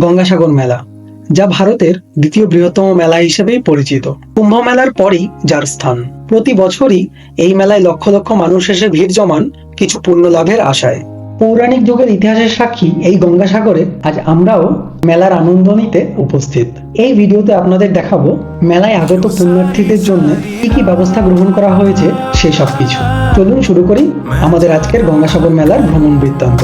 গঙ্গাসাগর মেলা, যা ভারতের দ্বিতীয় বৃহত্তম মেলা হিসেবেই পরিচিত। কুম্ভ মেলার পরই যার স্থান। প্রতি বছরই এই মেলায় লক্ষ লক্ষ মানুষ এসে ভিড় জমান কিছু পুণ্য লাভের আশায়। পৌরাণিক যুগের ইতিহাসের সাক্ষী এই গঙ্গাসাগরে আজ আমরাও মেলার আনন্দ নিতে উপস্থিত। এই ভিডিওতে আপনাদের দেখাবো মেলায় আগত পুণ্যার্থীদের জন্য কি কি ব্যবস্থা গ্রহণ করা হয়েছে, সেই সব কিছু চলুন শুরু করি আমাদের আজকের গঙ্গাসাগর মেলার ভ্রমণ বৃত্তান্ত।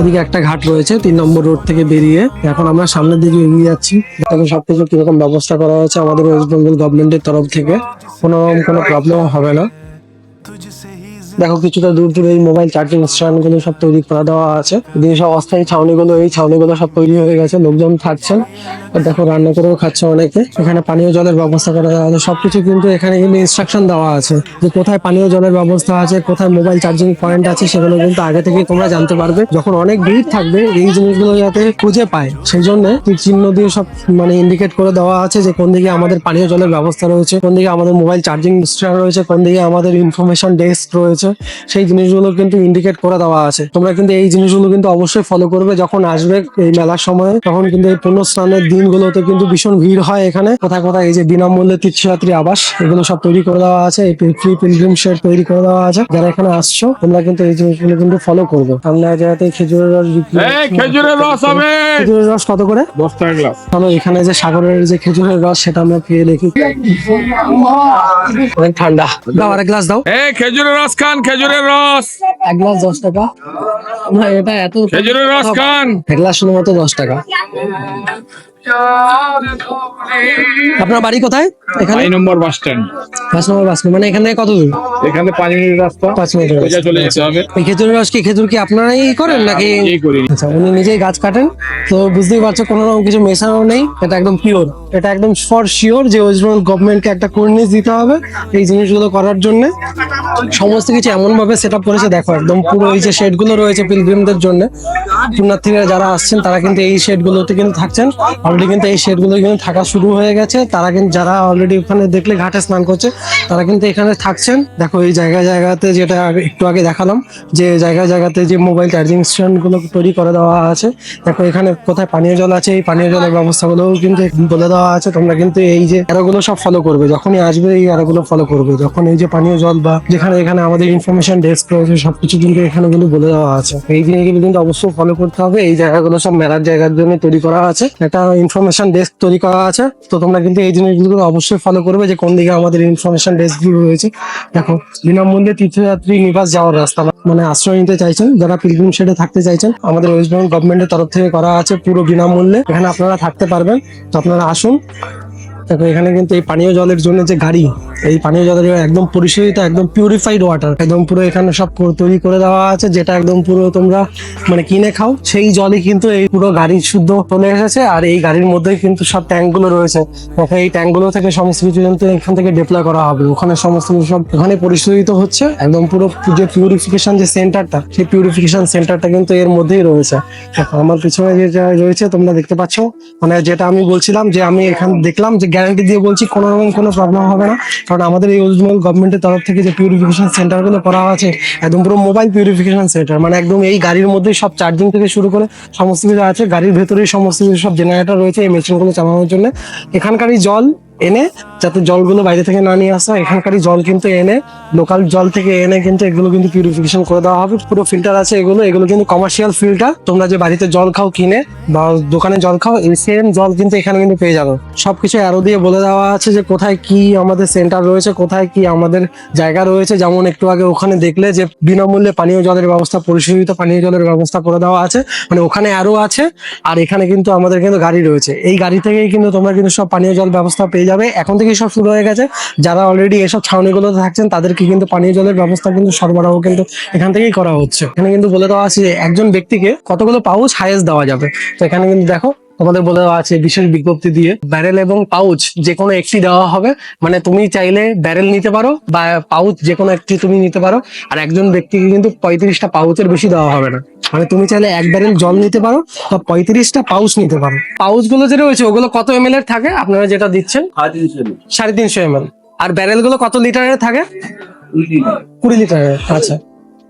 এদিকে একটা ঘাট রয়েছে, তিন নম্বর রোড থেকে বেরিয়ে। এখন আমরা সামনের দিকে এগিয়ে যাচ্ছি। তখন সবকিছু কীরকম ব্যবস্থা করা হয়েছে আমাদের ওয়েস্ট বেঙ্গল গভর্নমেন্টের তরফ থেকে, কোনো রকম কোনো প্রবলেম হবে না। দেখো, কিছুটা দূর দূরে এই মোবাইল চার্জিং স্ট্যান্ডগুলো সব তৈরি করে দেওয়া আছে। এদিকে সব অস্থায়ী ছাউনিগুলো, এই ছাউনিগুলো সব তৈরি হয়ে গেছে, লোকজন থাকছেন আর দেখো, রান্না করেও খাচ্ছে অনেকে। এখানে পানীয় জলের ব্যবস্থা করা দেওয়া আছে। সবকিছু কিন্তু এখানে কিন্তু ইনস্ট্রাকশন দেওয়া আছে যে কোথায় পানীয় জলের ব্যবস্থা আছে, কোথায় মোবাইল চার্জিং পয়েন্ট আছে, সেগুলো কিন্তু আগে থেকে তোমরা জানতে পারবে। যখন অনেক ভিড় থাকবে, এই জিনিসগুলো যাতে খুঁজে পায়, সেই জন্য চিহ্ন দিয়ে সব মানে ইন্ডিকেট করে দেওয়া আছে যে কোন দিকে আমাদের পানীয় জলের ব্যবস্থা রয়েছে, কোন দিকে আমাদের মোবাইল চার্জিং স্ট্যান্ড রয়েছে, কোন দিকে আমাদের ইনফরমেশন ডেস্ক রয়েছে। সেই জিনিসগুলো কিন্তু ইন্ডিকেট করে দেওয়া আছে। তোমরা কিন্তু এই জিনিসগুলো কিন্তু অবশ্যই ফলো করবে যখন আসবে এই মেলার সময়। তখন কিন্তু এই পুণ্যস্নানের দিনগুলোতে কিন্তু ভীষণ ভিড় হয় এখানে। কোথায় কোথায় এই যে বিনামূল্যে তীর্থযাত্রী আবাস এগুলো সব তৈরি করে দেওয়া আছে। এই ফ্রি পিলগ্রিম শেড তৈরি করে দেওয়া আছে। যারা এখানে আসছো তোমরা কিন্তু এই জিনিসগুলো কিন্তু ফলো করবে। আমরা জায়গাতে খেজুরের রস খেজুরের রস হবে খেজুরের রস কত করে? দশ টাকা গ্লাস। চলো এখানে যে সাগরের যে খেজুরের রস সেটা আমরা পেয়ে দেখি। অনেক ঠান্ডা দাও আর গ্লাস দাও এই খেজুরের রস খান। খেজুরের রস। এক গ্লাস দশ টাকা। না এটা এত খেজুরের রস খান। এক গ্লাস শুধুমাত্র দশ টাকা। আপনার বাড়ি কোথায়? এখানে? আই নম্বর বাস স্ট্যান্ড। পাঁচ নম্বর বাস মানে এখান থেকে কত দূর এখানে পাঁচ মিনিট রাস্তা। পাঁচ মিনিট সোজা চলে যেতে হবে। এই খেজুরের রস কি খেজুর কি আপনারাই করেন নাকি? আচ্ছা উনি নিজেই গাছ কাটেন। তো বুঝতেই পারছ কোনো রকম কিছু মেশানো নেই। এটা একদম পিওর এটা একদম ফর শিওর যে ওয়েস্ট বেঙ্গল গভর্নমেন্টকে একটা কোর্নিস দিতে হবে এই জিনিসগুলো করার জন্য। সমস্ত কিছু এমন ভাবে সেট আপ করেছে দেখো একদম পুরো এই যে শেডগুলো রয়েছে পিলগ্রিমদের জন্য। পুণ্যার্থীরা যারা আসছেন তারা কিন্তু এই শেড গুলোতে কিন্তু থাকছেন। অলরেডি কিন্তু এই শেডগুলো কিন্তু থাকা শুরু হয়ে গেছে। তারা কিন্তু যারা অলরেডি ওখানে দেখলে ঘাটে স্নান করছে, তারা কিন্তু এখানে থাকছেন। দেখো, এই জায়গা জায়গাতে যেটা একটু আগে দেখালাম, যে জায়গা জায়গাতে যে মোবাইল চার্জিং স্টেশনগুলো তৈরি করে দেওয়া আছে। দেখো, এখানে কোথায় পানীয় জল আছে, এই পানীয় জলের ব্যবস্থাগুলোও কিন্তু বলে দেওয়া আছে। তোমরা কিন্তু এই যে অ্যারোগুলো সব ফলো করবে, যখনই আসবে এই অ্যারোগুলো ফলো করবে। যখন এই যে পানীয় জল বা যেখানে এখানে আমাদের ইনফরমেশন ডেস্ক রয়েছে, সবকিছু কিন্তু এখানে কিন্তু বলে দেওয়া আছে। এই জিনিসগুলো কিন্তু অবশ্যই ফলো করতে হবে। এই জায়গাগুলো সব মেলার জায়গার জন্য তৈরি করা আছে। একটা ইনফরমেশন ডেস্ক তৈরি করা আছে। তো তোমরা কিন্তু এই জিনিসগুলো অবশ্যই ফলো করবে যে কোন দিকে আমাদের ইনফরমেশন ডেস্কগুলো রয়েছে। দেখো, বিনামূল্যে তীর্থযাত্রী নিবাস যাওয়ার রাস্তা মানে আশ্রয় নিতে চাইছেন, যারা পিলগ্রিম শেডে থাকতে চাইছেন, আমাদের ওয়েস্ট বেঙ্গল গভর্নমেন্টের তরফ থেকে করা আছে পুরো বিনামূল্যে। এখানে আপনারা থাকতে পারবেন। তো আপনারা আসুন দেখো, এখানে কিন্তু এই পানীয় জলের জন্য যে গাড়ি, এই পানীয় জলের একদম পরিশোধিত, একদম পিউরিফাইড ওয়াটার একদম পুরো এখানে সব তৈরি করে দেওয়া আছে, যেটা একদম পুরো তোমরা মানে কিনে খাও। সেই জলই কিন্তু এই পুরো গাড়ি শুদ্ধ চলে এসেছে, আর এই গাড়ির মধ্যে কিন্তু সব ট্যাঙ্কগুলো রয়েছে। দেখো, এই ট্যাঙ্কগুলো থেকে সমস্ত কিছু কিন্তু এখান থেকে ডিপ্লয় করা হবে। ওখানে সমস্ত কিছু সব ওখানে পরিশোধিত হচ্ছে, একদম পুরো যে পিউরিফিকেশন যে সেন্টারটা সেই পিউরিফিকেশন সেন্টারটা কিন্তু এর মধ্যেই রয়েছে। আমার পিছনে যেটা রয়েছে, তোমরা দেখতে পাচ্ছ। মানে যেটা আমি বলছিলাম যে আমি এখানে দেখলাম যে গ্যারান্টি দিয়ে বলছি, কোনো রকম কোনো প্রবলেম হবে না। কারণ আমাদের এই ওয়েস্টবেঙ্গল গভর্নমেন্টের তরফ থেকে যে পিউরিফিকেশন সেন্টারগুলো করা আছে, একদম পুরো মোবাইল পিউরিফিকেশন সেন্টার মানে একদম এই গাড়ির মধ্যেই সব চার্জিং থেকে শুরু করে সমস্ত কিছু আছে। গাড়ির ভেতরেই সমস্ত কিছু সব জেনারেটর রয়েছে, এই মেশিনগুলো চালানোর জন্য। এখানকারই জল এনে, যাতে জলগুলো বাইরে থেকে না নিয়ে আসা এখানকারই জল কিন্তু এনে লোকাল জল থেকে এনে কিন্তু এগুলো কিন্তু পিউরিফিকেশন করে দেওয়া হবে। পুরো ফিল্টার আছে এগুলো। এগুলো কিন্তু কমার্শিয়াল ফিল্টার তোমরা যে বাড়িতে জল খাও, কিনে বা দোকানে জল খাও, এই সেম জল কিন্তু এখানে কিন্তু পেয়ে যাবে। সবকিছু অ্যারো দিয়ে বলে দেওয়া আছে যে কোথায় কি আমাদের সেন্টার রয়েছে, কোথায় কি আমাদের জায়গা রয়েছে। যেমন একটু আগে ওখানে দেখলে যে বিনামূল্যে পানীয় জলের ব্যবস্থা, পরিশোধিত পানীয় জলের ব্যবস্থা করে দেওয়া আছে। মানে ওখানে অ্যারো আছে, আর এখানে কিন্তু আমাদের কিন্তু গাড়ি রয়েছে। এই গাড়ি থেকেই কিন্তু তোমরা কিন্তু সব পানীয় জল ব্যবস্থা পেয়ে যাবে। এখন থেকেই সব শুরু হয়ে গেছে। যারা অলরেডি এসব ছাউনিগুলোতে থাকছেন, তাদেরকে কিন্তু পানীয় জলের ব্যবস্থা কিন্তু সরবরাহ কিন্তু এখান থেকেই করা হচ্ছে। এখানে কিন্তু বলে দেওয়া আছে যে একজন ব্যক্তিকে কতগুলো পাউচ হাইয়েস্ট দেওয়া যাবে। তো এখানে কিন্তু দেখো, তোমাদের বলে দেওয়া আছে বিশেষ বিজ্ঞপ্তি দিয়ে ব্যারেল এবং পাউচ যে কোনো একটি দেওয়া হবে। মানে তুমি চাইলে ব্যারেল নিতে পারো বা পাউচ যে কোনো একটি তুমি নিতে পারো। আর একজন ব্যক্তিকে কিন্তু পঁয়ত্রিশটা পাউচের বেশি দেওয়া হবে না। মানে তুমি চাইলে এক ব্যারেল জল নিতে পারো বা পঁয়ত্রিশটা পাউচ নিতে পারো। পাউচগুলো যে রয়েছে ওগুলো কত এম এর থাকে? আপনারা যেটা দিচ্ছেন? সাড়ে তিনশো এম আর ব্যারেলগুলো কত লিটারের থাকে? কুড়ি লিটারের আচ্ছা।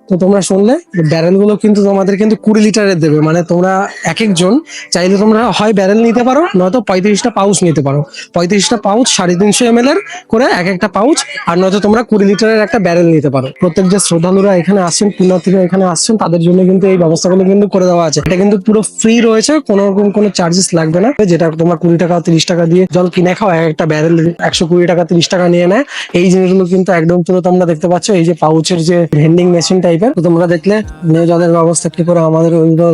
তো তোমরা শুনলে ব্যারেলগুলো কিন্তু তোমাদের কিন্তু কুড়ি লিটারের দেবে। মানে তোমরা এক একজন চাইলে তোমরা হয় ব্যারেল নিতে পারো, নয়তো পঁয়ত্রিশটা পাউচ নিতে পারো। পঁয়ত্রিশটা পাউচ সাড়ে তিনশো এম এর করে এক একটা পাউচ আর নয়তো তোমরা কুড়ি লিটারের একটা ব্যারেল নিতে পারো। প্রত্যেক যে শ্রদ্ধালুরা এখানে আসছেন, পুণ্যার্থীরা এখানে আসছেন, তাদের জন্য কিন্তু এই ব্যবস্থাগুলো কিন্তু করে দেওয়া আছে। এটা কিন্তু পুরো ফ্রি রয়েছে, কোনো রকম কোনো চার্জেস লাগবে না। যেটা তোমার কুড়ি টাকা, তিরিশ টাকা দিয়ে জল কিনে খাও এক একটা ব্যারেল একশো কুড়ি টাকা, তিরিশ টাকা নিয়ে নেয় এই জিনিসগুলো কিন্তু একদম পুরো তোমরা দেখতে পাচ্ছ, এই যে পাউচের যে ভেন্ডিং মেশিন টাইপের তোমরা দেখলে নিয়ে জলের ব্যবস্থা কি করে আমাদের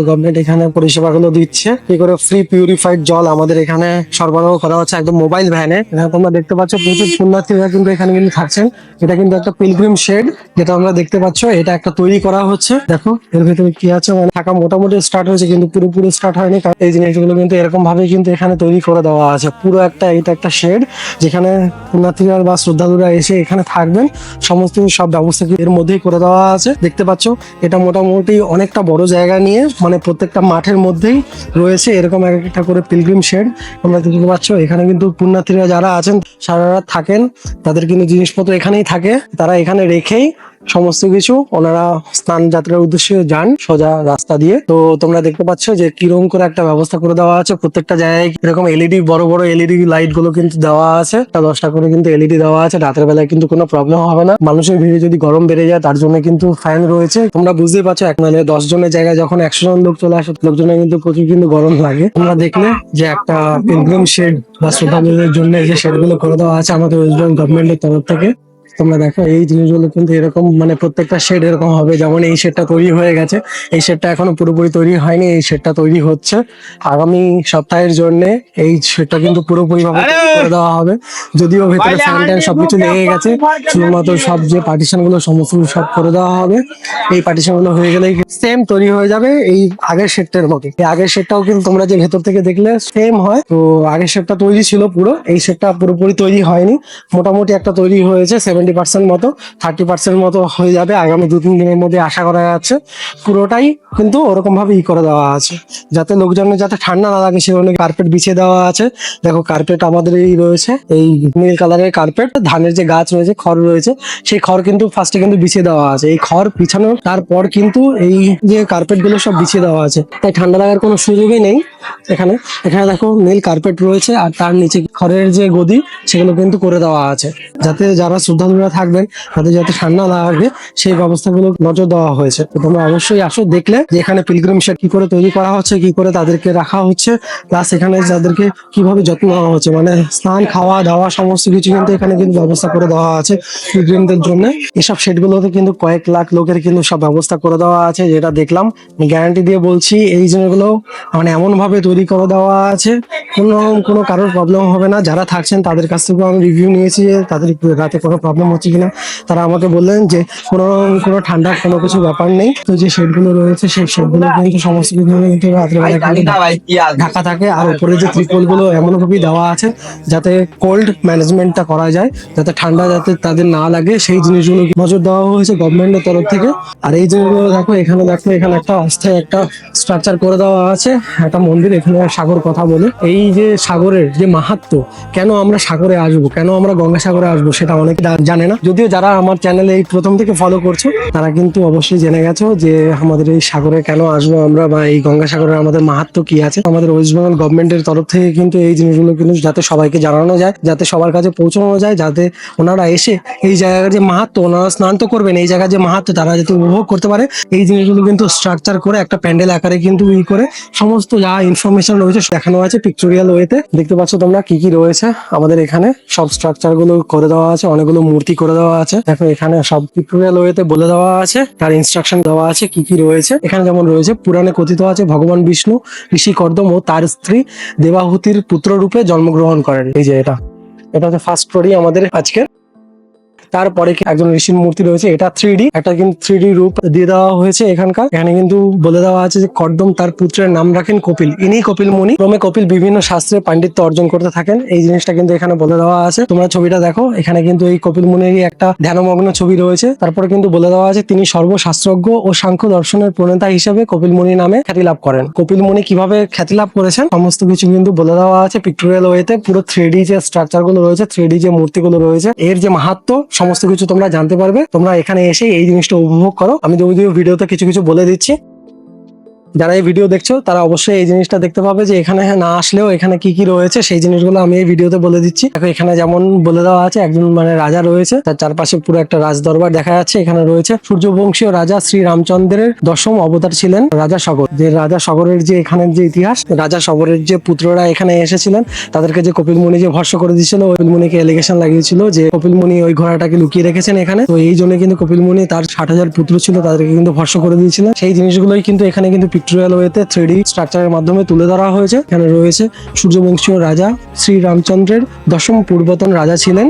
গভর্নমেন্ট এখানে পরিষেবাগুলো দিচ্ছে, কি করে ফ্রি পিউরিফাইড জল আমাদের এখানে সরবরাহ করা হচ্ছে একদম মোবাইল ভ্যানে তোমরা দেখতে পাচ্ছ প্রচুর পুণ্যার্থীরা কিন্তু এখানে কিন্তু থাকছেন। এটা কিন্তু একটা পিলগ্রিম শেড যেটা আমরা দেখতে পাচ্ছ, এটা একটা তৈরি করা হচ্ছে। দেখো, এর ভিতরে কি আছে মানে থাকা মোটামুটি স্টার্ট হয়েছে, কিন্তু পুরোপুরি স্টার্ট হয়নি, কারণ এই জিনিসগুলো কিন্তু এরকম ভাবে কিন্তু এখানে তৈরি করে দেওয়া আছে। পুরো একটা, এটা একটা শেড যেখানে পুণ্যার্থীরা বা শ্রদ্ধালুরা এসে এখানে থাকবেন। সমস্ত সব ব্যবস্থা এর মধ্যেই করে দেওয়া আছে। দেখতে পাচ্ছ। এটা মোটামুটি অনেকটা বড় জায়গা নিয়ে মানে প্রত্যেকটা মাঠের মধ্যেই রয়েছে এরকম এক একটা করে পিলগ্রিম শেড তোমরা দেখতে পাচ্ছ, এখানে কিন্তু পুণ্যার্থীরা যারা আছেন সারা রাত থাকেন, তাদের কিন্তু জিনিসপত্র এখানেই থাকে। তারা এখানে রেখেই সমস্ত কিছু, ওনারা স্নান যাত্রার উদ্দেশ্যে যান সোজা রাস্তা দিয়ে। তো তোমরা দেখতে পাচ্ছ যে কিরম করে একটা ব্যবস্থা করে দেওয়া আছে। প্রত্যেকটা জায়গায় এরকম এলইডি বড় বড় এলইডি লাইটগুলো কিন্তু দেওয়া আছে। দশটা করে কিন্তু এলইডি দেওয়া আছে। রাতের বেলায় কিন্তু কোনো প্রবলেম হবে না। মানুষের ভিড়ে যদি গরম বেড়ে যায়, তার জন্য কিন্তু ফ্যান রয়েছে। তোমরা বুঝতেই পারছ, এক মানে দশ জনের জায়গায় যখন একশো জন লোক চলে আসে লোকজনের কিন্তু প্রচুর কিন্তু গরম লাগে। তোমরা দেখলে যে একটা শেড বা শ্রোতাদের জন্য যে শেডগুলো করে দেওয়া আছে আমাদের ওয়েস্ট বেঙ্গল গভর্নমেন্টের তরফ থেকে। তোমরা দেখো এই জিনিসগুলো কিন্তু এরকম মানে প্রত্যেকটা শেড এরকম হবে। যেমন এই শেডটা তৈরি হয়ে গেছে এই শেডটা এখনও পুরোপুরি তৈরি হয়নি এই শেডটা তৈরি হচ্ছে। আগামী সপ্তাহের জন্য এই শেডটা কিন্তু পুরোপুরি ভাবে করে দেওয়া হবে। যদিও ভেতরে ফ্যান ট্যান সবকিছু লেগে গেছে শুধুমাত্র সব যে পার্টিশনগুলো সমস্ত সব করে দেওয়া হবে। এই পার্টিশনগুলো হয়ে গেলেই সেম তৈরি হয়ে যাবে এই আগের শেডটার মতো এই আগের শেডটাও কিন্তু তোমরা যে ভেতর থেকে দেখলে সেম হয়। তো আগের শেডটা তৈরি ছিল পুরো এই শেডটা পুরোপুরি তৈরি হয়নি। মোটামুটি একটা তৈরি হয়েছে সেভেন্টি পার্সেন্ট মতো থার্টি পার্সেন্ট মতো হয়ে যাবে আগামী দু তিন দিনের মধ্যে আশা করা যাচ্ছে। পুরোটাই কিন্তু ওরকম ভাবে ই করে দেওয়া আছে। যাতে লোকজনের যাতে ঠান্ডা না লাগে, সেজন্য কার্পেট বিছিয়ে দেওয়া আছে। দেখো কার্পেট আমাদের এই রয়েছে, এই নীল কালারের কার্পেট ধানের যে গাছ রয়েছে, খড় রয়েছে, সেই খড় কিন্তু ফার্স্টে কিন্তু বিছিয়ে দেওয়া আছে। এই খড় পিছানো, তারপর কিন্তু এই যে কার্পেটগুলো সব বিছিয়ে দেওয়া আছে। তাই ঠান্ডা লাগার কোনো সুযোগই নেই এখানে। এখানে দেখো, নীল কার্পেট রয়েছে, আর তার নিচে খড়ের যে গদি, সেগুলো কিন্তু করে দেওয়া আছে। যাতে যারা শ্রদ্ধালুরা থাকবেন তাদের যাতে ঠান্ডা না লাগে সেই ব্যবস্থাগুলো নজর দেওয়া হয়েছে। তো তোমরা অবশ্যই আসো, দেখলে যে এখানে পিলগ্রিম শেড কি করে তৈরি করা হচ্ছে, কি করে তাদেরকে রাখা হচ্ছে প্লাস এখানে যাদেরকে কীভাবে যত্ন নেওয়া হচ্ছে মানে স্নান, খাওয়া, দাওয়া, সমস্ত কিছু কিন্তু এখানে কিন্তু ব্যবস্থা করে দেওয়া আছে পিলগ্রিমদের জন্য। এসব শেডগুলোতে কিন্তু কয়েক লাখ লোকের কিন্তু সব ব্যবস্থা করে দেওয়া আছে, যেটা দেখলাম। গ্যারান্টি দিয়ে বলছি, এই জিনিসগুলো মানে এমন ভাবে তৈরি করে দেওয়া আছে কোনো কোনো কারোর প্রবলেম হবে না। যারা থাকছেন তাদের কাছ থেকেও আমি রিভিউ নিয়েছি যে তাদের রাতে কোনো প্রবলেম হচ্ছে কিনা। তারা আমাকে বললেন যে কোনো কোনো ঠান্ডা কোনো কিছু ব্যাপার নেই। তো যে শেডগুলো রয়েছে সেই শেডগুলো কিন্তু সমস্ত কিছু কিন্তু ঢাকা থাকে। আর উপরে যে ত্রিপলগুলো এমন ভাবেই দেওয়া আছে যাতে কোল্ড ম্যানেজমেন্টটা করা যায় যাতে ঠান্ডা যাতে তাদের না লাগে সেই জিনিসগুলো নজর দেওয়া হয়েছে গভর্নমেন্টের তরফ থেকে। আর এই জিনিসগুলো দেখো এখানে দেখো এখানে একটা অস্থায়ী একটা স্ট্রাকচার করে দেওয়া আছে। একটা মন্দির এখানে সাগর কথা বলে। এই যে সাগরের যে মাহাত্ম, কেন আমরা সাগরে আসব, কেন আমরা গঙ্গাসাগরে আসব সেটা অনেকে জানে না। যদিও যারা আমার চ্যানেলে এই প্রথম থেকে ফলো করছ, তারা কিন্তু অবশ্যই জেনে গেছো যে আমাদের এই সাগরে কেন আসব আমরা বা এই গঙ্গাসাগরের আমাদের মাহাত্ম কি আছে। আমাদের ওয়েস্ট বেঙ্গল গভর্নমেন্টের তরফ থেকে কিন্তু এই জিনিসগুলো কিন্তু যাতে সবাইকে জানানো যায়, যাতে সবার কাছে পৌঁছানো যায়, যাতে ওনারা এসে এই জায়গার যে মাহাত্ম, ওনারা স্নান তো করবেন, এই জায়গার যে মাহাত্ম, তারা যাতে উপভোগ করতে পারে। এই জিনিসগুলো কিন্তু স্ট্রাকচার করে একটা প্যান্ডেল আকারে কিন্তু ই করে সমস্ত যা ইনফরমেশন রয়েছে দেখানো আছে পিকচুরিয়াল ওয়েতে দেখতে পাচ্ছ তোমরা কি কি রয়েছে। আমাদের এখানে সব স্ট্রাকচারগুলো করে দেওয়া আছে, অনেকগুলো মূর্তি করে দেওয়া আছে। দেখো এখানে সব পিকচুরিয়াল ওয়েতে বলে দেওয়া আছে, তার ইনস্ট্রাকশন দেওয়া আছে কি কি রয়েছে। এখানে যেমন রয়েছে, পুরাণে কথিত আছে, ভগবান বিষ্ণু, ঋষি কর্দম ও তার স্ত্রী দেবাহুতির পুত্র রূপে জন্মগ্রহণ করেন। এই যে এটা এটা হচ্ছে ফার্স্ট স্টোরি আমাদের আজকে তারপরে একজন ঋষির মূর্তি রয়েছে, এটা থ্রি একটা কিন্তু থ্রি রূপ দিয়ে দেওয়া হয়েছে এখানকার। এখানে কিন্তু বলে দেওয়া আছে যে কর্দম তার পুত্রের নাম রাখেন কপিল। ইনি কপিল মুনি। ক্রমে কপিল বিভিন্ন শাস্ত্রে পাণ্ডিত্য অর্জন করতে থাকেন। এই জিনিসটা কিন্তু এখানে বলে দেওয়া আছে। তোমরা ছবিটা দেখো। এখানে কিন্তু এই কপিল মুনিরই একটা ধ্যানমগ্ন ছবি রয়েছে। তারপরে কিন্তু বলে দেওয়া আছে, তিনি সর্বশাস্ত্রজ্ঞ ও সাংখ্য দর্শনের প্রণেতা হিসেবে কপিল মুনি নামে খ্যাতি লাভ করেন। কপিল মুনি কীভাবে খ্যাতি লাভ করেছেন? সমস্ত কিছু কিন্তু বলে দেওয়া আছে। পিক্টোরিয়াল ওয়েতে পুরো থ্রি যে স্ট্রাকচারগুলো রয়েছে থ্রি যে মূর্তিগুলো রয়েছে, এর যে মাহাত্ম সমস্ত কিছু তোমরা জানতে পারবে। তোমরা এখানে এসে এই জিনিসটা উপভোগ করো। আমি যদিও ভিডিওতে কিছু কিছু বলে দিচ্ছি। যারা এই ভিডিও দেখছ, তারা অবশ্যই এই জিনিসটা দেখতে পাবে যে এখানে না আসলেও এখানে কি কি রয়েছে, সেই জিনিসগুলো আমি এই ভিডিওতে বলে দিচ্ছি। দেখো, এখানে যেমন বলে দেওয়া আছে, একজন মানে রাজা রয়েছে, তার চারপাশে পুরো একটা রাজ দরবার দেখা যাচ্ছে, এখানে রয়েছে সূর্যবংশীয় রাজা শ্রী রামচন্দ্রের দশম অবতার ছিলেন রাজা সগর। যে রাজা সগরের যে এখানের যে ইতিহাস, রাজা সগরের যে পুত্ররা এখানে এসেছিলেন, তাদেরকে যে কপিল মুনি যে ভর্ষ করে দিয়েছিল কপিল মুনিকে এলিগেশন লাগিয়েছিল যে কপিল মুনি ওই ঘোড়াটাকে লুকিয়ে রেখেছেন এখানে। তো এই জন্য কিন্তু কপিল মুনি তার ষাট হাজার পুত্র ছিল, তাদেরকে কিন্তু ভর্ষ করে দিয়েছিলেন। সেই জিনিসগুলোই কিন্তু এখানে কিন্তু পিক্টোরিয়াল ওয়েতে থ্রি স্ট্রাকচারের মাধ্যমে তুলে ধরা হয়েছে। এখানে রয়েছে সূর্যবংশীয় রাজা শ্রী রামচন্দ্রের দশম পূর্বতন রাজা ছিলেন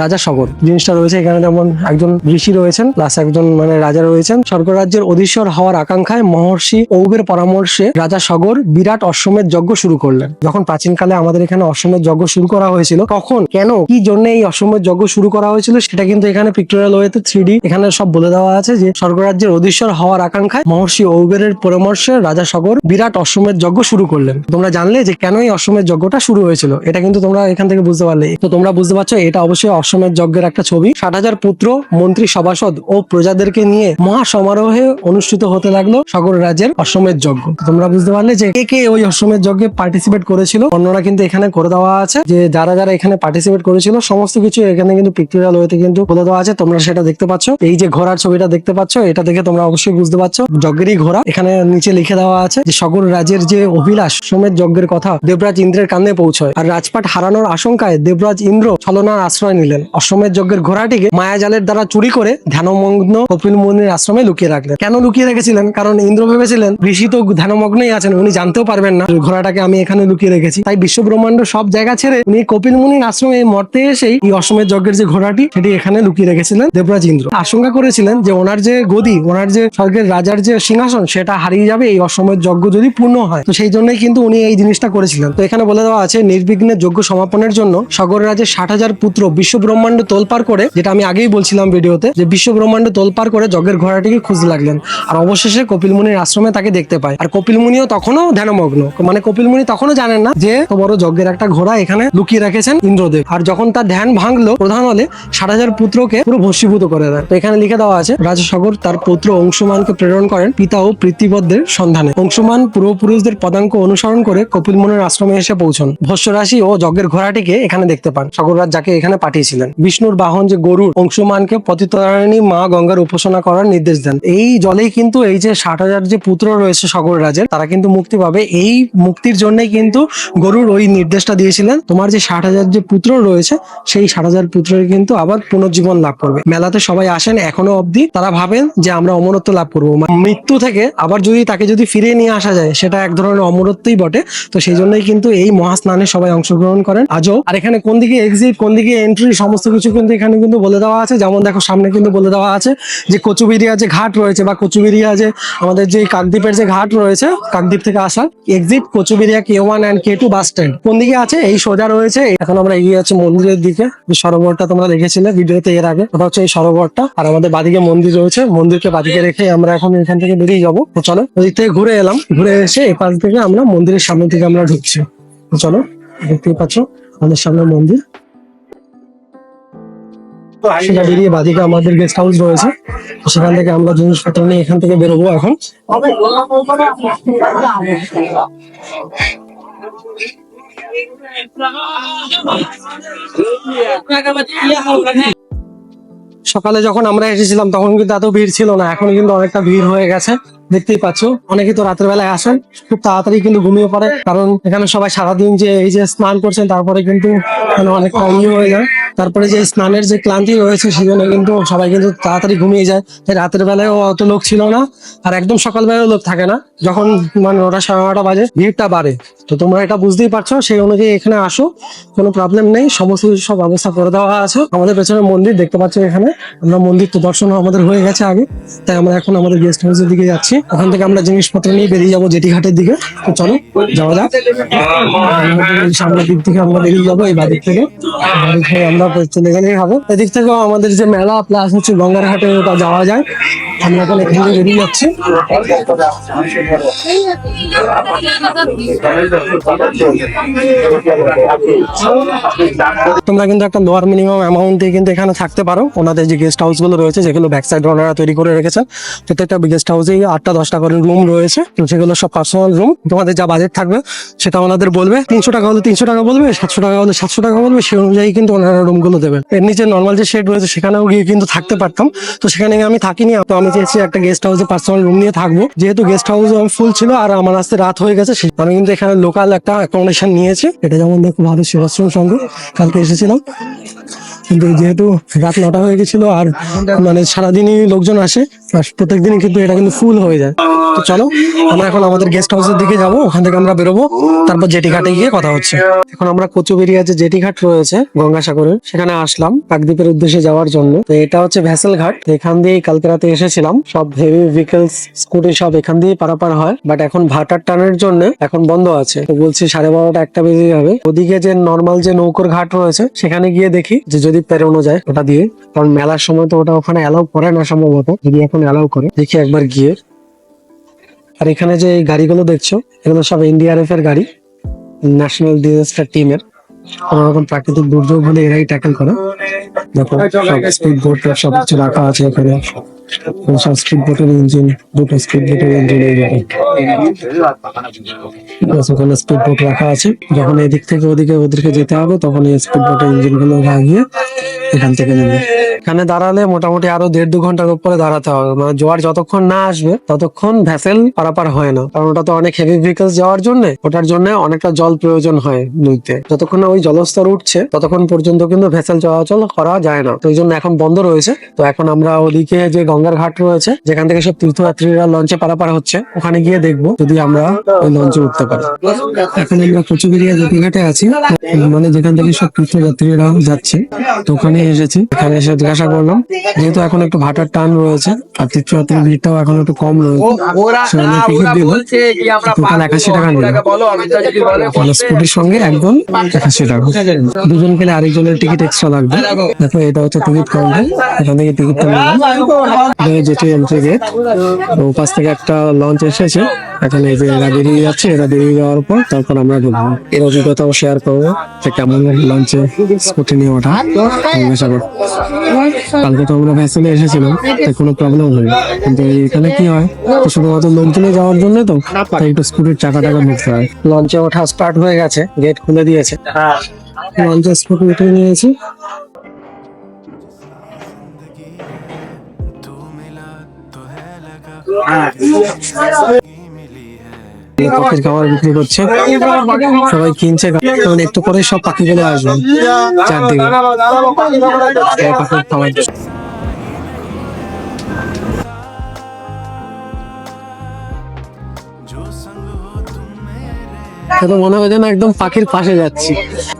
রাজা সগর। জিনিসটা রয়েছে, এখানে যেমন একজন ঋষি রয়েছেন প্লাস একজন মানে রাজা রয়েছেন। স্বর্গরাজ্যের অধীশ্বর হওয়ার আকাঙ্ক্ষায় মহর্ষি ঔবের পরামর্শে রাজা সগর বিরাট অশ্বমেধ যজ্ঞ শুরু করলেন। যখন প্রাচীনকালে আমাদের এখানে অশ্বমেধ যজ্ঞ শুরু করা হয়েছিল, তখন কেন, কি জন্য এই অশ্বমেধ যজ্ঞ শুরু করা হয়েছিল, সেটা কিন্তু এখানে পিক্টোরিয়াল ওয়েতে থ্রি এখানে সব বলে দেওয়া আছে যে, স্বর্গরাজ্যের অধীশ্বর হওয়ার আকাঙ্ক্ষায় মহর্ষি ঔবেরের পরামর্শে রাজা সগর বিরাট অশ্বমেধ যজ্ঞ শুরু করলেন। তোমরা জানলে যে কেন এই অশ্বমেধ যজ্ঞটা শুরু হয়েছিল। এটা কিন্তু তোমরা এখান থেকে বুঝতে পারলে। তো তোমরা বুঝতে পারছ, এটা অবশ্যই অশ্বমেধ যজ্ঞের একটা ছবি। ষাট হাজার পুত্র, মন্ত্রী, সভাসদ ও প্রজাদেরকে নিয়ে মহা সমারোহে অনুষ্ঠিত হতে লাগল সগর রাজ্যের অশ্বমেধ যজ্ঞ। তোমরা বুঝতে পারলে যে কে কে ওই অশ্বমেধ যজ্ঞে পার্টিসিপেট করেছিল। অন্যরা কিন্তু এখানে করে দেওয়া আছে যে যারা যারা এখানে পার্টিসিপেট করেছিল, সমস্ত কিছু এখানে কিন্তু পিক্টোরিয়াল ওয়েতে কিন্তু বলে দেওয়া আছে। তোমরা সেটা দেখতে পাচ্ছ। এই যে ঘোড়ার ছবিটা দেখতে পাচ্ছ, এটা দেখে তোমরা অবশ্যই বুঝতে পারছ। যজ্ঞেরই ঘোড়া। এখানে নিচে লিখে দেওয়া আছে যে সগর রাজ্যের যে অভিলাষ সমেত যজ্ঞের কথা দেবরাজ ইন্দ্রের কানে পৌঁছয় আর রাজপাট হারানোর আশঙ্কায় দেবরাজ ইন্দ্র ছলনার আশ্রয় নিলেন। অশ্বমেধ যজ্ঞের ঘোড়াটিকে মায়াজালের দ্বারা চুরি করে ধ্যানমগ্ন কপিল মুনির আশ্রমে লুকিয়ে রাখলেন। কেন লুকিয়ে রেখেছিলেন? কারণ ইন্দ্র ভেবেছিলেন ঋষি তো ধ্যানমগ্নই আছেন, উনি জানতেও পারবেন না। ঘোড়াটাকে আমি এখানে লুকিয়ে রেখেছি। তাই বিশ্ব ব্রহ্মাণ্ড সব জায়গা ছেড়ে উনি কপিল মুনির আশ্রমে মর্তে এসেই এই অসমের যজ্ঞের যে ঘোড়াটি, সেটি এখানে লুকিয়ে রেখেছিলেন দেবরাজ ইন্দ্র। আশঙ্কা করেছিলেন যে ওনার যে গদি, ওনার যে স্বর্গের রাজার যে সিংহাসন, সেটা হারিয়ে যাবে এই অসময়ের যজ্ঞ যদি পূর্ণ হয়, তো সেই জন্যই কিন্তু উনি এই জিনিসটা করেছিলেন। তো এখানে বলে দেওয়া আছে, নির্বিঘ্নে যজ্ঞ সমাপনের জন্য সগর রাজের ষাট হাজার পুত্র বিশ্ব ব্রহ্মাণ্ড তোলপার করে, যেটা আমি আগেই বলছিলাম ভিডিওতে, যে বিশ্ব ব্রহ্মাণ্ড তোলপার করে যজ্ঞের ঘোড়াটিকে খুঁজতে লাগলেন। আর অবশেষে কপিল মুনির আশ্রমে তাকে দেখতে পায়। আর কপিল মুনিও তখনও ধ্যানমগ্ন। মানে কপিল মুনি তখনও জানেন না যে বড় যজ্ঞের একটা ঘোড়া এখানে লুকিয়ে রেখেছেন ইন্দ্রদেব। আর যখন তার ধ্যান ভাঙলো, প্রধান হলে ষাট হাজার পুত্রকে পুরো ভস্মীভূত করে দেয়। তো এখানে লিখে দেওয়া আছে রাজা সগর তার পুত্র অংশুমানকে প্রেরণ করেন পিতা ও পৃথিবদ্দের সন্ধানে। অংশুমান পূর্বপুরুষদের পদাঙ্ক অনুসরণ করে কপিল মুনির আশ্রমে এসে পৌঁছন। ভস্যরাশি ও যজ্ঞের ঘোড়াটিকে এখানে দেখতে পান। সগররাজ যাকে এখানে পাঠিয়েছিলেন। বিষ্ণুর বাহন যে গরুর অংশুমানকে পতিতারিণী মা গঙ্গার উপাসনা করার নির্দেশ দেন। এই জলেই কিন্তু এই যে ষাট হাজার যে পুত্র রয়েছে সগর রাজের, তারা কিন্তু মুক্তি পাবে। এই মুক্তির জন্যই কিন্তু গরুর ওই নির্দেশটা দিয়েছিলেন। তোমার যে ষাট হাজার যে পুত্র রয়েছে, সেই ষাট হাজার পুত্রের কিন্তু আবার পুনর্জীবন লাভ করবে। মেলাতে সবাই আসেন এখনও অবধি। তারা ভাবেন যে আমরা অমরত্ব লাভ করব। মৃত্যু থেকে আবার যদি তাকে যদি ফিরিয়ে নিয়ে আসা যায়, সেটা এক ধরনের অমরত্বই বটে। তো সেই জন্যই কিন্তু এই মহাস্নানে সবাই অংশগ্রহণ করেন। আজও। আর এখানে কোন দিকে এক্সিট কোন দিকে এন্ট্রি সমস্ত কিছু কিন্তু এখানে কিন্তু বলে দেওয়া আছে। যেমন দেখো, সামনে কিন্তু বলে দেওয়া আছে যে কচুবিরিয়া যে ঘাট রয়েছে বা কচুবেরিয়া যে আমাদের যে কাকদ্বীপের যে ঘাট রয়েছে, কাকদ্বীপ থেকে আসা। Exit Kachuberia K one and K two bus stand কোন দিকে আছে? এই সোজা রয়েছে। এখন আমরা এগিয়ে যাচ্ছি মন্দিরের দিকে। সরোবরটা তোমরা দেখেছিলে ভিডিওতে এর আগে। ওটা হচ্ছে এই সরোবরটা। আর আমাদের বাদিকে মন্দির রয়েছে। মন্দিরকে বাদিকে রেখে আমরা এখন এখান থেকে বেরিয়ে যাব। চলো থেকে ঘুরে এলাম ঘুরে এসে পাশ থেকে আমরা মন্দিরের সামনে থেকে আমরা ঢুকছি চলো দেখতেই পাচ্ছ আমাদের সামনে মন্দির সেটা বেরিয়ে আমাদের গেস্ট হাউস রয়েছে সেখান থেকে আমরা জিনিসপত্র নিয়ে এখান থেকে বেরোবো এখন সকালে যখন আমরা এসেছিলাম, তখন কিন্তু এত ভিড় ছিল না। এখন কিন্তু অনেকটা ভিড় হয়ে গেছে। দেখতেই পাচ্ছ, অনেকে তো রাতের বেলায় আসেন, খুব তাড়াতাড়ি কিন্তু ঘুমিয়ে পড়ে। কারণ এখানে সবাই সারাদিন যে এই যে স্নান করছেন, তারপরে কিন্তু মানে অনেক কমই হয়ে যায়। তারপরে যে স্নানের যে ক্লান্তি রয়েছে সেজন্য কিন্তু সবাই কিন্তু তাড়াতাড়ি ঘুমিয়ে যায়। তাই রাতের বেলায়ও অত লোক ছিল না আর একদম সকালবেলায় লোক থাকে না। যখন মানে ওটা সাড়ে নটা বাজে ভিড়টা বাড়ে। তো তোমরা এটা বুঝতেই পারছ সেই অনুযায়ী এখানে আসো কোনো প্রবলেম নেই। সমস্ত কিছু সব ব্যবস্থা করে দেওয়া আছে। আমাদের পেছনে মন্দির দেখতে পাচ্ছ এখানে। আমরা মন্দির তো দর্শন আমাদের হয়ে গেছে আগে। তাই আমরা এখন আমাদের গেস্ট হাউসের দিকে যাচ্ছি। ওখান থেকে আমরা জিনিসপত্র নিয়ে বেরিয়ে যাব জেটি ঘাটের দিকে। তো চলো যাওয়া যাক। সামনের দিক থেকে আমরা বেরিয়ে যাব এই বাড়ির থেকে। বাড়ি থেকে আমরা চলে গেলেই হবে। এদিক থেকেও আমাদের যে মেলা প্লাস হচ্ছে গঙ্গার ঘাটে যাওয়া যায়। তোমরা কিন্তু একটা লোয়ার মিনিমাম অ্যামাউন্ট দিয়ে কিন্তু এখানে থাকতে পারো। ওনাদের যে গেস্ট হাউসগুলো রয়েছে, যেগুলো ব্যাক সাইড ওনারা তৈরি করে রেখেছে, প্রত্যেকটা গেস্ট হাউসেই আটটা দশটা করে রুম রয়েছে। সেগুলো সব পার্সোনাল রুম তোমাদের যা বাজেট থাকবে, সেটা ওনাদের বলবে। তিনশো টাকা হলে তিনশো টাকা বলবে, সাতশো টাকা হলে সাতশো টাকা বলবে, সেই অনুযায়ী কিন্তু ওনারা রুমগুলো দেবে। এর নিচে নর্মাল যে শেড রয়েছে, সেখানেও গিয়ে কিন্তু থাকতে পারতাম। তো সেখানে আমি থাকিনি, তো আমি চেয়েছি একটা গেস্ট হাউসে পার্সোনাল রুম নিয়ে থাকব। যেহেতু গেস্ট হাউস ফুল ছিল আর আমার আসতে রাত হয়ে গেছে আমি কিন্তু এখানে লোকাল একটা অ্যাকোমোডেশন নিয়েছি। এটা যেমন দেখো ভালো সেবাশ্রম সংঘ, কালকে এসেছিলাম। কিন্তু যেহেতু রাত নটা হয়ে গেছিল আর মানে সারাদিনই লোকজন আসে, আর প্রত্যেকদিনই কিন্তু এটা কিন্তু ফুল হয়ে যায়। তো চলো, আমরা এখন আমাদের গেস্ট হাউসের দিকে যাব, ওখান থেকে আমরা বেরোবো, তারপর জেটি ঘাটে গিয়ে কথা হচ্ছে। এখন আমরা কচুবেরিয়া যে জেটি ঘাট রয়েছে, গঙ্গাসাগরের, সেখানে আসলাম কাকদ্বীপের উদ্দেশ্যে যাওয়ার জন্য। তো এটা হচ্ছে ভ্যাসেল ঘাট এখান দিয়ে কালকে রাতে এসেছিলাম। সব হেভি ভেহিকলস স্কুটি সব এখান দিয়ে পারাপার হয়। বাট এখন ভাটার টানের জন্য এখন বন্ধ আছে। তো বলছি সাড়ে বারোটা একটা বেজে যাবে। ওদিকে যে নর্মাল যে নৌকোর ঘাট রয়েছে, সেখানে গিয়ে দেখি যে যদি পেরোনো যায় ওটা দিয়ে। কারণ মেলার সময় তো ওটা ওখানে অ্যালাউ করে না সম্ভবত, যদি এখন অ্যালাউ করে, দেখি একবার গিয়ে। আর এখানে যে গাড়িগুলো দেখছ, এগুলো সব এনডিআরএফ এর গাড়ি ন্যাশনাল ডিজাস্টার টিমের কোনো রকম প্রাকৃতিক দুর্যোগ হলে এরাই ট্যাকেল করে। দেখো, সব স্পিড বোট সব কিছু রাখা আছে এখানে। এখান দাঁড়ালে মোটামুটি আরও দেড় দু ঘণ্টার উপরে দাঁড়াতে হবে। মানে জোয়ার যতক্ষণ না আসবে, ততক্ষণ ভ্যাসেল পারাপার হয় না। কারণ ওটা তো অনেক হেভি ভেহিকলস যাওয়ার জন্য, ওটার জন্য অনেকটা জল প্রয়োজন হয় নদীতে। যতক্ষণ না ওই জলস্তর উঠছে, ততক্ষণ পর্যন্ত কিন্তু ভেসেল চলাচল করা যায় না। তো জন্য এখন বন্ধ রয়েছে। তো এখন আমরা ওদিকে যে গঙ্গার ঘাট রয়েছে যেখান থেকে সব তীর্থযাত্রীরা লঞ্চে পারাপার হচ্ছে। ওখানে গিয়ে দেখব যদি আমরা ওই লঞ্চে উঠতে পারি। এখন আমরা কচুবেরিয়া ঘাটে আছি। মানে যেখান থেকে সব তীর্থযাত্রীরা যাচ্ছে তো ওখানে এসেছি। এখানে এসে জিজ্ঞাসা করলাম যেহেতু এখন একটু ভাটার টান রয়েছে আর তীর্থযাত্রীর ভিড়টাও এখন একটু কম রয়েছে সেখানে টিকিট দিব। টোটাল একাশি টাকা নিল মানে স্কুটির সঙ্গে একদম একাশি টাকা। দুজন গেলে আরেকজনের টিকিট এক্সট্রা লাগবে। দেখো এটা হচ্ছে টিকিট কাউন্টার এখান থেকে টিকিটটা নিলাম। যেটি এন্ট্রি গেট তো পাশ থেকে একটা লঞ্চ এসেছে। এখানে এই যে এরা বেরিয়ে যাচ্ছে এরা বেরিয়ে যাওয়ার পর তারপর আমরা ঢুকবো। এর অভিজ্ঞতাও শেয়ার করব যে কেমন লঞ্চে স্কুটি নিয়ে ওঠা গঙ্গাসাগর কালকে তো আমরা ভ্যাসেলে এসেছিলাম তাই কোনো প্রবলেম হয়নি। কিন্তু এখানে কি হয় শুধুমাত্র লোকজনে যাওয়ার জন্য তো তাই একটু স্কুটির চাকা টাকা ঢুকতে হয়। লঞ্চে ওঠা স্টার্ট হয়ে গেছে গেট খুলে দিয়েছে। লঞ্চে স্কুটি উঠে নিয়েছি। পাখির খাবার বিক্রি করছে সবাই কিনছে কারণ একটু পরে সব পাখি গুলো আসবে চারদিকে পাখির তো মনে হয় যেন একদম পাখির পাশে যাচ্ছি।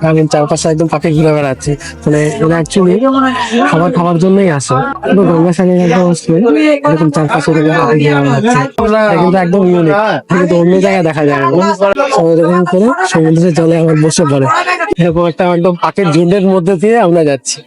আমি চারপাশে একদম পাখি ঘুরে বেড়াচ্ছি। মানে এরা অ্যাকচুয়ালি খাবার খাওয়ার জন্যই আসে। কিন্তু গঙ্গাসাগর একদম আসলে এরকম চারপাশে থেকে পাখি ঘুরে বেড়াচ্ছে। কিন্তু একদম ইউনিক কিন্তু অন্য জায়গায় দেখা যায় না। সবাই করে সমুদ্রের জলে আবার বসে পড়ে। এরকম একটা একদম পাখির ঝুন্ডের মধ্যে দিয়ে আমরা যাচ্ছি।